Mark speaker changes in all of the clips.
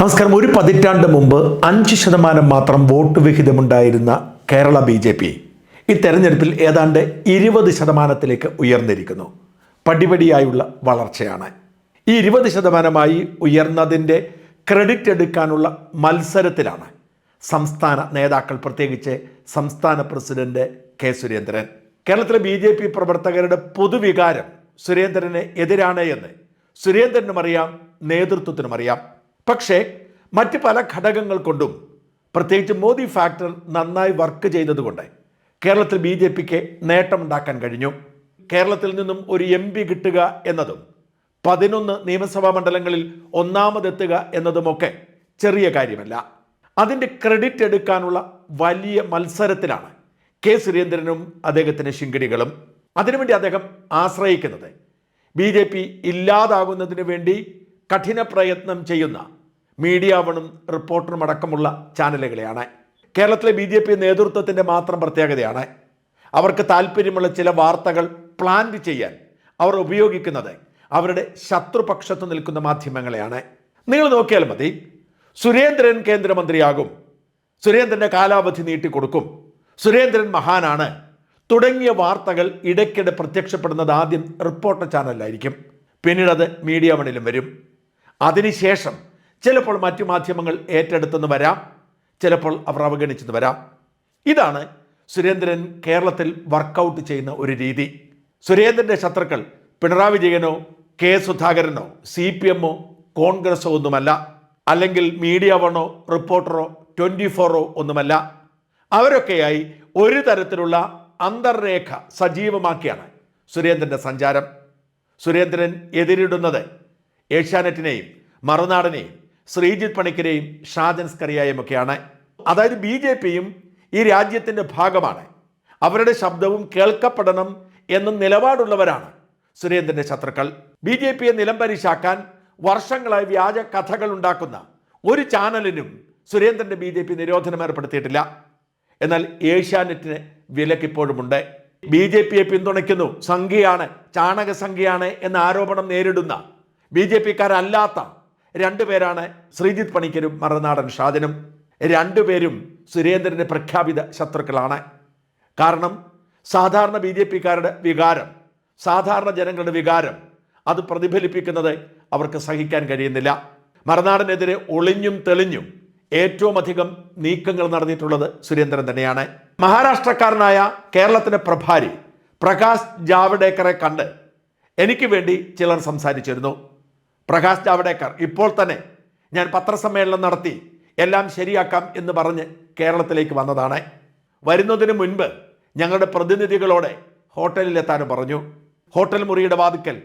Speaker 1: നമസ്കാരം. ഒരു പതിറ്റാണ്ട് മുമ്പ് അഞ്ച് ശതമാനം മാത്രം വോട്ട് വിഹിതമുണ്ടായിരുന്ന കേരള ബി ജെ പി ഈ തെരഞ്ഞെടുപ്പിൽ ഏതാണ്ട് ഇരുപത് ശതമാനത്തിലേക്ക് ഉയർന്നിരിക്കുന്നു. പടിപടിയായുള്ള വളർച്ചയാണ്. ഈ ഇരുപത് ശതമാനമായി ഉയർന്നതിന്റെ ക്രെഡിറ്റ് എടുക്കാനുള്ള മത്സരത്തിലാണ് സംസ്ഥാന നേതാക്കൾ പ്രത്യേകിച്ച് സംസ്ഥാന പ്രസിഡന്റ് കെ സുരേന്ദ്രൻ. കേരളത്തിലെ ബി ജെ പി പ്രവർത്തകരുടെ പൊതുവികാരം സുരേന്ദ്രന് എതിരാണ് എന്ന് സുരേന്ദ്രനും അറിയാം നേതൃത്വത്തിനും അറിയാം. പക്ഷേ മറ്റ് പല ഘടകങ്ങൾ കൊണ്ടും പ്രത്യേകിച്ച് മോദി ഫാക്ടർ നന്നായി വർക്ക് ചെയ്തതുകൊണ്ട് കേരളത്തിൽ ബി ജെ പിക്ക് നേട്ടമുണ്ടാക്കാൻ കഴിഞ്ഞു. കേരളത്തിൽ നിന്നും ഒരു എം പി കിട്ടുക എന്നതും പതിനൊന്ന് നിയമസഭാ മണ്ഡലങ്ങളിൽ ഒന്നാമതെത്തുക എന്നതുമൊക്കെ ചെറിയ കാര്യമല്ല. അതിന്റെ ക്രെഡിറ്റ് എടുക്കാനുള്ള വലിയ മത്സരത്തിലാണ് കെ സുരേന്ദ്രനും അദ്ദേഹത്തിന്റെ ശിങ്കിടികളും. അതിനുവേണ്ടി അദ്ദേഹം ആശ്രയിക്കുന്നത് ബി ജെ പി ഇല്ലാതാകുന്നതിന് വേണ്ടി കഠിന പ്രയത്നം ചെയ്യുന്ന മീഡിയ വണും റിപ്പോർട്ടറും അടക്കമുള്ള ചാനലുകളെയാണ്. കേരളത്തിലെ ബി ജെ പി നേതൃത്വത്തിന്റെ മാത്രം പ്രത്യേകതയാണ്. അവർക്ക് താല്പര്യമുള്ള ചില വാർത്തകൾ പ്ലാൻ ചെയ്യാൻ അവർ ഉപയോഗിക്കുന്നത് അവരുടെ ശത്രുപക്ഷത്ത് നിൽക്കുന്ന മാധ്യമങ്ങളെയാണ്. നിങ്ങൾ നോക്കിയാൽ മതി സുരേന്ദ്രൻ കേന്ദ്രമന്ത്രിയാകും സുരേന്ദ്രന്റെ കാലാവധി നീട്ടിക്കൊടുക്കും സുരേന്ദ്രൻ മഹാനാണ് തുടങ്ങിയ വാർത്തകൾ ഇടയ്ക്കിടെ പ്രത്യക്ഷപ്പെടുന്നത് ആദ്യം റിപ്പോർട്ടർ ചാനലിലായിരിക്കും. പിന്നീട് അത് മീഡിയ വണിലും വരും. അതിനുശേഷം ചിലപ്പോൾ മറ്റു മാധ്യമങ്ങൾ ഏറ്റെടുത്തെന്ന് വരാം. ചിലപ്പോൾ അവർ അവഗണിച്ചെന്ന് വരാം. ഇതാണ് സുരേന്ദ്രൻ കേരളത്തിൽ വർക്കൗട്ട് ചെയ്യുന്ന ഒരു രീതി. സുരേന്ദ്രന്റെ ശത്രുക്കൾ പിണറായി വിജയനോ കെ സുധാകരനോ സി പി എമ്മോ കോൺഗ്രസോ ഒന്നുമല്ല. അല്ലെങ്കിൽ മീഡിയ വണോ റിപ്പോർട്ടറോ ട്വന്റി ഫോറോ ഒന്നുമല്ല. അവരൊക്കെയായി ഒരു തരത്തിലുള്ള അന്തർരേഖ സജീവമാക്കിയാണ് സുരേന്ദ്രന്റെ സഞ്ചാരം. സുരേന്ദ്രൻ എതിരിടുന്നത് ഏഷ്യാനെറ്റിനെയും മറുനാടനെയും ശ്രീജിത്ത് പണിക്കരെയും ഷാജൻ സ്കറിയായും ഒക്കെയാണ്. അതായത് ബി ജെ പിയും ഈ രാജ്യത്തിന്റെ ഭാഗമാണ്. അവരുടെ ശബ്ദവും കേൾക്കപ്പെടണം എന്ന നിലപാടുള്ളവരാണ് സുരേന്ദ്രന്റെ ശത്രുക്കൾ. ബി ജെ പിയെ നിലംപരിശാക്കാൻ വർഷങ്ങളായി വ്യാജ കഥകൾ ഉണ്ടാക്കുന്ന ഒരു ചാനലിനും സുരേന്ദ്രന്റെ ബി ജെ പി നിരോധനം ഏർപ്പെടുത്തിയിട്ടില്ല. എന്നാൽ ഏഷ്യാനെറ്റിന് വിലക്കിപ്പോഴുമുണ്ട്. ബി ജെ പിയെ പിന്തുണയ്ക്കുന്നു. സംഖ്യയാണ് ചാണക സംഖ്യയാണ് എന്ന ആരോപണം നേരിടുന്ന ബി ജെ പിക്കാരല്ലാത്ത രണ്ടുപേരാണ് ശ്രീജിത്ത് പണിക്കരും മറുനാടൻ ഷാജനും. രണ്ടുപേരും സുരേന്ദ്രന്റെ പ്രഖ്യാപിത ശത്രുക്കളാണ്. കാരണം സാധാരണ ബി ജെ പിക്കാരുടെ വികാരം സാധാരണ ജനങ്ങളുടെ വികാരം അത് പ്രതിഫലിപ്പിക്കുന്നത് അവർക്ക് സഹിക്കാൻ കഴിയുന്നില്ല. മറനാടനെതിരെ ഒളിഞ്ഞും തെളിഞ്ഞും ഏറ്റവും അധികം നീക്കങ്ങൾ നടന്നിട്ടുള്ളത് സുരേന്ദ്രൻ തന്നെയാണ്. മഹാരാഷ്ട്രക്കാരനായ കേരളത്തിന്റെ പ്രഭാരി പ്രകാശ് ജാവ്ഡേക്കറെ കണ്ട് എനിക്ക് വേണ്ടി ചിലർ സംസാരിച്ചിരുന്നു. പ്രകാശ് ജാവ്ഡേക്കർ ഇപ്പോൾ തന്നെ ഞാൻ പത്രസമ്മേളനം നടത്തി എല്ലാം ശരിയാക്കാം എന്ന് പറഞ്ഞ് കേരളത്തിലേക്ക് വന്നതാണ്. വരുന്നതിന് മുൻപ് ഞങ്ങളുടെ പ്രതിനിധികളോടെ ഹോട്ടലിലെത്താനും പറഞ്ഞു. ഹോട്ടൽ മുറിയുടെ വാതിക്കൽ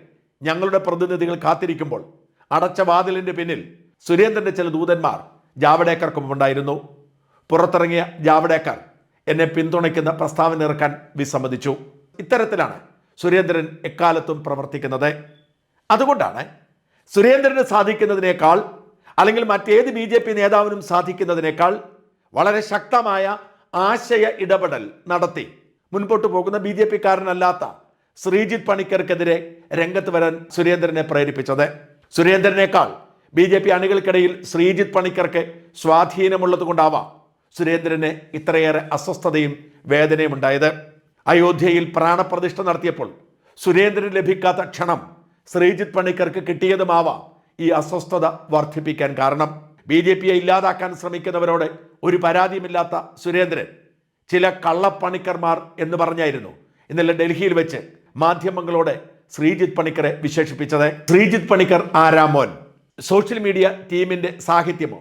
Speaker 1: ഞങ്ങളുടെ പ്രതിനിധികൾ കാത്തിരിക്കുമ്പോൾ അടച്ച വാതിലിന്റെ പിന്നിൽ സുരേന്ദ്രന്റെ ചില ദൂതന്മാർ ജാവഡേക്കർക്കും ഉണ്ടായിരുന്നു. പുറത്തിറങ്ങിയ ജാവഡേക്കർ എന്നെ പിന്തുണയ്ക്കുന്ന പ്രസ്താവന ഇറക്കാൻ വിസമ്മതിച്ചു. ഇത്തരത്തിലാണ് സുരേന്ദ്രൻ എക്കാലത്തും പ്രവർത്തിക്കുന്നത്. അതുകൊണ്ടാണ് സുരേന്ദ്രന് സാധിക്കുന്നതിനേക്കാൾ അല്ലെങ്കിൽ മറ്റേത് ബി ജെ പി നേതാവിനും സാധിക്കുന്നതിനേക്കാൾ വളരെ ശക്തമായ ആശയ ഇടപെടൽ നടത്തി. മുൻപോട്ട് പോകുന്ന ബി ജെ പിക്കാരനല്ലാത്ത ശ്രീജിത്ത് പണിക്കർക്കെതിരെ രംഗത്ത് വരാൻ സുരേന്ദ്രനെ പ്രേരിപ്പിച്ചത്. സുരേന്ദ്രനേക്കാൾ ബി ജെ പി അണികൾക്കിടയിൽ ശ്രീജിത്ത് പണിക്കർക്ക് സ്വാധീനമുള്ളത് കൊണ്ടാവാം സുരേന്ദ്രന് ഇത്രയേറെ അസ്വസ്ഥതയും വേദനയും ഉണ്ടായത്. അയോധ്യയിൽ പ്രാണപ്രതിഷ്ഠ നടത്തിയപ്പോൾ സുരേന്ദ്രന് ലഭിക്കാത്ത ക്ഷണം ശ്രീജിത്ത് പണിക്കർക്ക് കിട്ടിയതുമാവാം ഈ അസ്വസ്ഥത വർദ്ധിപ്പിക്കാൻ കാരണം. ബി ജെ പിയെ ഇല്ലാതാക്കാൻ ശ്രമിക്കുന്നവരോട് ഒരു പരാതിയുമില്ലാത്ത സുരേന്ദ്രൻ. ചില കള്ളപ്പണിക്കർമാർ എന്ന് പറഞ്ഞായിരുന്നു ഇന്നലെ ഡൽഹിയിൽ വെച്ച് മാധ്യമങ്ങളോട് ശ്രീജിത് പണിക്കറെ വിശേഷിപ്പിച്ചത്. ശ്രീജിത് പണിക്കർ ആരാമോൻ സോഷ്യൽ മീഡിയ ടീമിന്റെ സാഹിത്യമോ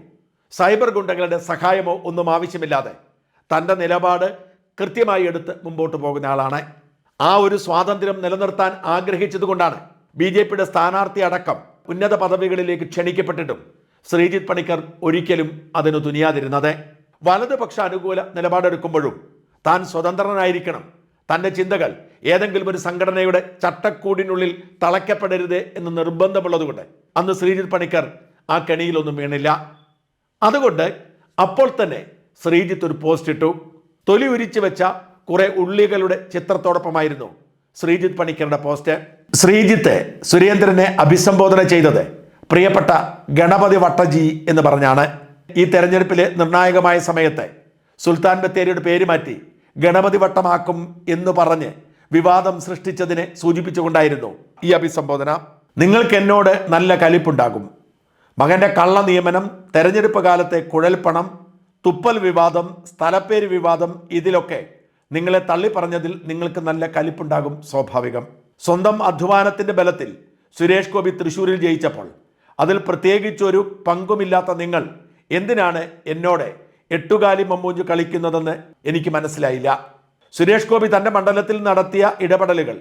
Speaker 1: സൈബർ ഗുണ്ടകളുടെ സഹായമോ ഒന്നും ആവശ്യമില്ലാതെ തന്റെ നിലപാട് കൃത്യമായി എടുത്ത് മുമ്പോട്ട് പോകുന്ന ആളാണ്. ആ ഒരു സ്വാതന്ത്ര്യം നിലനിർത്താൻ ആഗ്രഹിച്ചതുകൊണ്ടാണ് ബി ജെ പിയുടെ സ്ഥാനാർത്ഥി അടക്കം ഉന്നത പദവികളിലേക്ക് ക്ഷണിക്കപ്പെട്ടിട്ടും ശ്രീജിത്ത് പണിക്കർ ഒരിക്കലും അതിനു തുനിയാതിരുന്നത്. വലതുപക്ഷ അനുകൂല നിലപാടെടുക്കുമ്പോഴും താൻ സ്വതന്ത്രനായിരിക്കണം. തന്റെ ചിന്തകൾ ഏതെങ്കിലും ഒരു സംഘടനയുടെ ചട്ടക്കൂടിനുള്ളിൽ തളയ്ക്കപ്പെടരുത് എന്ന് നിർബന്ധമുള്ളതുകൊണ്ട് അന്ന് ശ്രീജിത്ത് പണിക്കർ ആ കെണിയിലൊന്നും വീണില്ല. അതുകൊണ്ട് അപ്പോൾ തന്നെ ശ്രീജിത്ത് ഒരു പോസ്റ്റ് ഇട്ടു. തൊലി ഉരിച്ചു വെച്ച കുറെ ഉള്ളികളുടെ ചിത്രത്തോടൊപ്പമായിരുന്നു ശ്രീജിത്ത് പണിക്കറുടെ പോസ്റ്റ്. ശ്രീജിത്ത് സുരേന്ദ്രനെ അഭിസംബോധന ചെയ്തത് പ്രിയപ്പെട്ട ഗണപതി വട്ടജി എന്ന് പറഞ്ഞാണ്. ഈ തെരഞ്ഞെടുപ്പിലെ നിർണായകമായ സമയത്ത് സുൽത്താൻ ബത്തേരിയുടെ പേര് മാറ്റി ഗണപതി വട്ടമാക്കും എന്ന് പറഞ്ഞ് വിവാദം സൃഷ്ടിച്ചതിനെ സൂചിപ്പിച്ചുകൊണ്ടായിരുന്നു ഈ അഭിസംബോധന. നിങ്ങൾക്ക് എന്നോട് നല്ല കലിപ്പുണ്ടാകും. മകന്റെ കള്ള നിയമനം തെരഞ്ഞെടുപ്പ് കാലത്തെ കുഴൽപ്പണം തുപ്പൽ വിവാദം സ്ഥലപ്പേര് വിവാദം ഇതിലൊക്കെ നിങ്ങളെ തള്ളി പറഞ്ഞതിൽ നിങ്ങൾക്ക് നല്ല കലിപ്പുണ്ടാകും സ്വാഭാവികം. സ്വന്തം അധ്വാനത്തിന്റെ ബലത്തിൽ സുരേഷ് ഗോപി തൃശ്ശൂരിൽ ജയിച്ചപ്പോൾ അതിൽ പ്രത്യേകിച്ചൊരു പങ്കുമില്ലാത്ത നിങ്ങൾ എന്തിനാണ് എന്നോട് എട്ടുകാലി മമ്മൂഞ്ച് കളിക്കുന്നതെന്ന് എനിക്ക് മനസ്സിലായില്ല. സുരേഷ് ഗോപി തന്റെ മണ്ഡലത്തിൽ നടത്തിയ ഇടപെടലുകൾ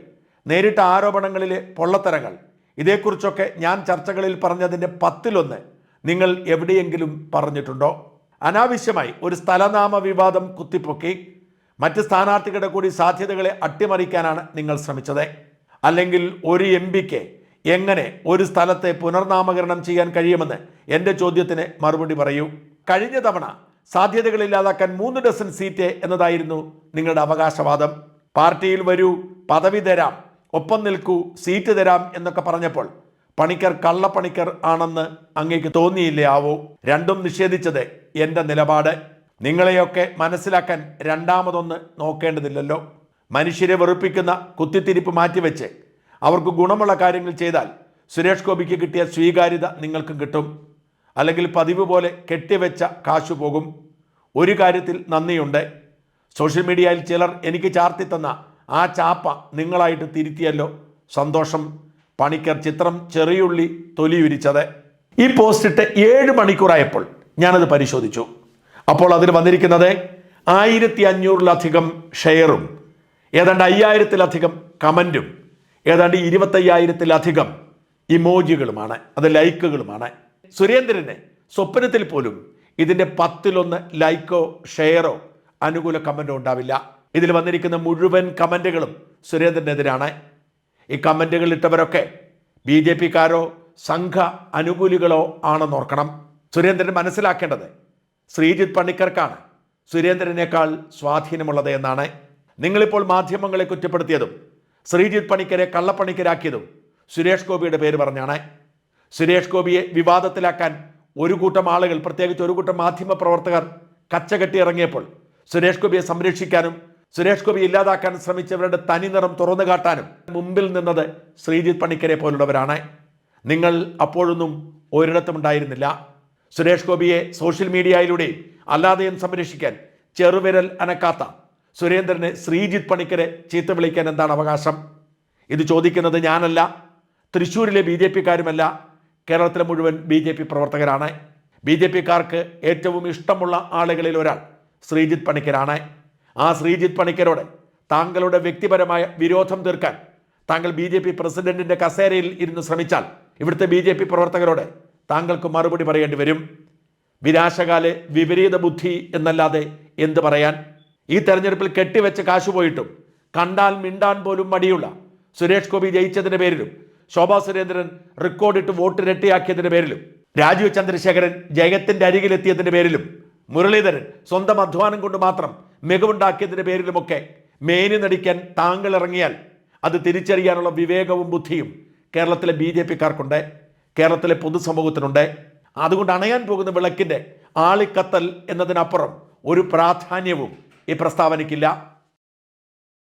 Speaker 1: നേരിട്ട ആരോപണങ്ങളിലെ പൊള്ളത്തരങ്ങൾ ഇതേക്കുറിച്ചൊക്കെ ഞാൻ ചർച്ചകളിൽ പറഞ്ഞതിന്റെ പത്തിലൊന്ന് നിങ്ങൾ എവിടെയെങ്കിലും പറഞ്ഞിട്ടുണ്ടോ? അനാവശ്യമായി ഒരു സ്ഥലനാമ വിവാദം കുത്തിപ്പൊക്കി മറ്റ് സ്ഥാനാർത്ഥികളുടെ കൂടി സാധ്യതകളെ അട്ടിമറിക്കാനാണ് നിങ്ങൾ ശ്രമിച്ചത്. അല്ലെങ്കിൽ ഒരു എം പിക്ക് എങ്ങനെ ഒരു സ്ഥലത്തെ പുനർനാമകരണം ചെയ്യാൻ കഴിയുമെന്ന് എന്റെ ചോദ്യത്തിന് മറുപടി പറയൂ. കഴിഞ്ഞ തവണ സാധ്യതകൾ ഇല്ലാതാക്കാൻ മൂന്ന് ഡസൻ സീറ്റ് എന്നതായിരുന്നു നിങ്ങളുടെ അവകാശവാദം. പാർട്ടിയിൽ വരൂ പദവി തരാം ഒപ്പം നിൽക്കൂ സീറ്റ് തരാം എന്നൊക്കെ പറഞ്ഞപ്പോൾ പണിക്കർ കള്ളപ്പണിക്കർ ആണെന്ന് അങ്ങേക്ക് തോന്നിയില്ലേ ആവോ? രണ്ടും നിഷേധിച്ചത് എന്റെ നിലപാട്. നിങ്ങളെയൊക്കെ മനസ്സിലാക്കാൻ രണ്ടാമതൊന്ന് നോക്കേണ്ടതില്ലല്ലോ. മനുഷ്യരെ വെറുപ്പിക്കുന്ന കുത്തിത്തിരിപ്പ് മാറ്റിവെച്ച് അവർക്ക് ഗുണമുള്ള കാര്യങ്ങൾ ചെയ്താൽ സുരേഷ് ഗോപിക്ക് കിട്ടിയ സ്വീകാര്യത നിങ്ങൾക്കും കിട്ടും. അല്ലെങ്കിൽ പതിവ് പോലെ കെട്ടിവെച്ച കാശു പോകും. ഒരു കാര്യത്തിൽ നന്ദിയുണ്ട്. സോഷ്യൽ മീഡിയയിൽ ചിലർ എനിക്ക് ചാർത്തി തന്ന ആ ചാപ്പ നിങ്ങളായിട്ട് തിരുത്തിയല്ലോ. സന്തോഷം. പണിക്കർ ചിത്രം ചെറിയുള്ളി തൊലിയുരിച്ചത്. ഈ പോസ്റ്റ് ഇട്ട് ഏഴ് മണിക്കൂറായപ്പോൾ ഞാനത് പരിശോധിച്ചു. അപ്പോൾ അതിൽ വന്നിരിക്കുന്നത് ആയിരത്തി അഞ്ഞൂറിലധികം ഷെയറും ഏതാണ്ട് അയ്യായിരത്തിലധികം കമന്റും ഏതാണ്ട് ഇരുപത്തയ്യായിരത്തിലധികം ഇമോജികളുമാണ് അത് ലൈക്കുകളുമാണ്. സുരേന്ദ്രന് സ്വപ്നത്തിൽ പോലും ഇതിന്റെ പത്തിലൊന്ന് ലൈക്കോ ഷെയറോ അനുകൂല കമന്റോ ഉണ്ടാവില്ല. ഇതിൽ വന്നിരിക്കുന്ന മുഴുവൻ കമന്റുകളും സുരേന്ദ്രനെതിരാണ്. ഈ കമന്റുകൾ ഇട്ടവരൊക്കെ ബി ജെ പിക്കാരോ സംഘ അനുകൂലികളോ ആണെന്ന് ഓർക്കണം. സുരേന്ദ്രൻ മനസ്സിലാക്കേണ്ടത് ശ്രീജിത് പണിക്കർക്കാണ്. സുരേന്ദ്രനേക്കാൾ സ്വാധീനമുള്ളത് എന്നാണ്. നിങ്ങളിപ്പോൾ മാധ്യമങ്ങളെ കുറ്റപ്പെടുത്തിയതും ശ്രീജിത് പണിക്കരെ കള്ളപ്പണിക്കരാക്കിയതും സുരേഷ് ഗോപിയുടെ പേര് പറഞ്ഞാണ്. സുരേഷ് ഗോപിയെ വിവാദത്തിലാക്കാൻ ഒരു കൂട്ടം ആളുകൾ പ്രത്യേകിച്ച് ഒരു കൂട്ടം മാധ്യമ പ്രവർത്തകർ കച്ചകെട്ടി ഇറങ്ങിയപ്പോൾ സുരേഷ് ഗോപിയെ സംരക്ഷിക്കാനും സുരേഷ് ഗോപി ഇല്ലാതാക്കാൻ ശ്രമിച്ചവരുടെ തനിനിറം തുറന്നു കാട്ടാനും മുമ്പിൽ നിന്നത് ശ്രീജിത് പണിക്കരെ പോലുള്ളവരാണ്. നിങ്ങൾ അപ്പോഴൊന്നും ഒരിടത്തും ഉണ്ടായിരുന്നില്ല. സുരേഷ് ഗോപിയെ സോഷ്യൽ മീഡിയയിലൂടെയും അല്ലാതെയും സംരക്ഷിക്കാൻ ചെറുവിരൽ അനക്കാത്ത സുരേന്ദ്രനെ ശ്രീജിത്ത് പണിക്കരെ ചീത്ത വിളിക്കാൻ എന്താണ് അവകാശം? ഇത് ചോദിക്കുന്നത് ഞാനല്ല തൃശ്ശൂരിലെ ബി ജെ പിക്കാരുമല്ല കേരളത്തിലെ മുഴുവൻ ബി ജെ പി പ്രവർത്തകരാണ്. ബി ജെ പിക്കാർക്ക് ഏറ്റവും ഇഷ്ടമുള്ള ആളുകളിൽ ഒരാൾ ശ്രീജിത്ത് പണിക്കരാണ്. ആ ശ്രീജിത്ത് പണിക്കരോട് താങ്കളുടെ വ്യക്തിപരമായ വിരോധം തീർക്കാൻ താങ്കൾ ബി ജെ പി പ്രസിഡന്റിന്റെ കസേരയിൽ ഇരുന്ന് ശ്രമിച്ചാൽ ഇവിടുത്തെ ബി ജെ പി പ്രവർത്തകരോട് താങ്കൾക്ക് മറുപടി പറയേണ്ടി വരും. വിനാശകാലെ വിപരീത ബുദ്ധി എന്നല്ലാതെ എന്ത് പറയാൻ? ഈ തെരഞ്ഞെടുപ്പിൽ കെട്ടിവെച്ച് കാശ് പോയിട്ടും കണ്ടാൽ മിണ്ടാൻ പോലും മടിയുള്ള സുരേഷ് ഗോപി ജയിച്ചതിന്റെ പേരിലും ശോഭാ സുരേന്ദ്രൻ റെക്കോർഡിട്ട് വോട്ട് ഇരട്ടിയാക്കിയതിന്റെ പേരിലും രാജീവ് ചന്ദ്രശേഖരൻ ജയത്തിന്റെ അരികിലെത്തിയതിന്റെ പേരിലും മുരളീധരൻ സ്വന്തം അധ്വാനം കൊണ്ട് മാത്രം മികവുണ്ടാക്കിയതിന്റെ പേരിലുമൊക്കെ മേനി നടിക്കാൻ താങ്കൾ ഇറങ്ങിയാൽ അത് തിരിച്ചറിയാനുള്ള വിവേകവും ബുദ്ധിയും കേരളത്തിലെ ബി ജെ പിക്കാർക്കുണ്ട്. കേരളത്തിലെ പൊതുസമൂഹത്തിനുണ്ട്. അതുകൊണ്ട് അണയാൻ പോകുന്ന വിളക്കിന്റെ ആളിക്കത്തൽ എന്നതിനപ്പുറം ഒരു പ്രാധാന്യവും ഈ പ്രസ്താവനയ്ക്കില്ല.